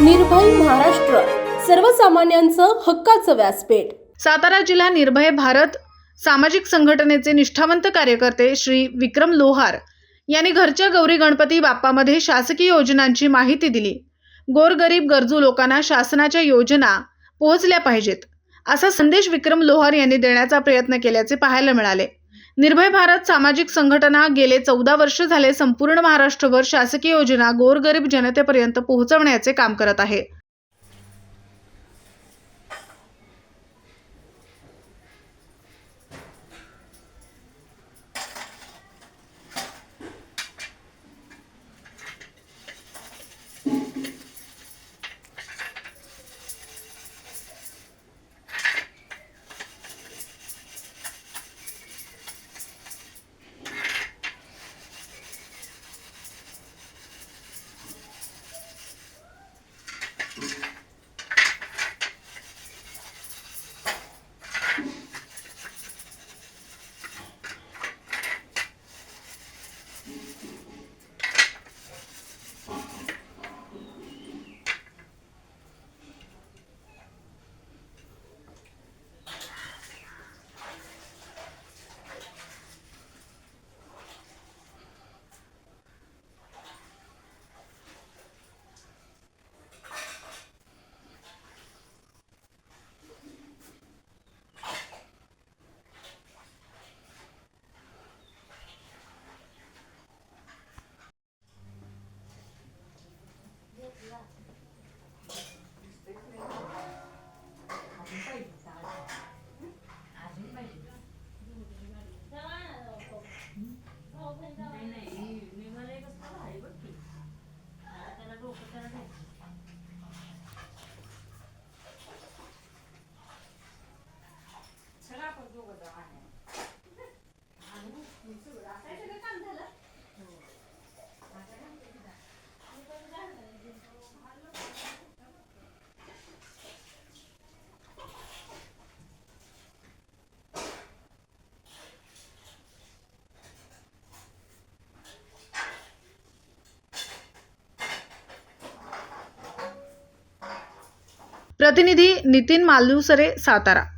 निर्भय महाराष्ट्र. सर्वसामान्यांचं हक्काचं व्यासपीठ. सातारा जिल्हा निर्भय भारत सामाजिक संघटनेचे निष्ठावंत कार्यकर्ते श्री विक्रम लोहार यांनी घरच्या गौरी गणपती बाप्पामध्ये शासकीय योजनांची माहिती दिली. गोरगरीब गरजू लोकांना शासनाच्या योजना पोहोचल्या पाहिजेत असा संदेश विक्रम लोहार यांनी देण्याचा प्रयत्न केल्याचे पाहायला मिळाले. निर्भय भारत सामाजिक संघटना गेले चौदा वर्ष झाले संपूर्ण महाराष्ट्रभर शासकीय योजना गोरगरीब जनतेपर्यंत पोहोचवण्याचे काम करत आहे. प्रतिनिधी नितीन मालुसरे सातारा.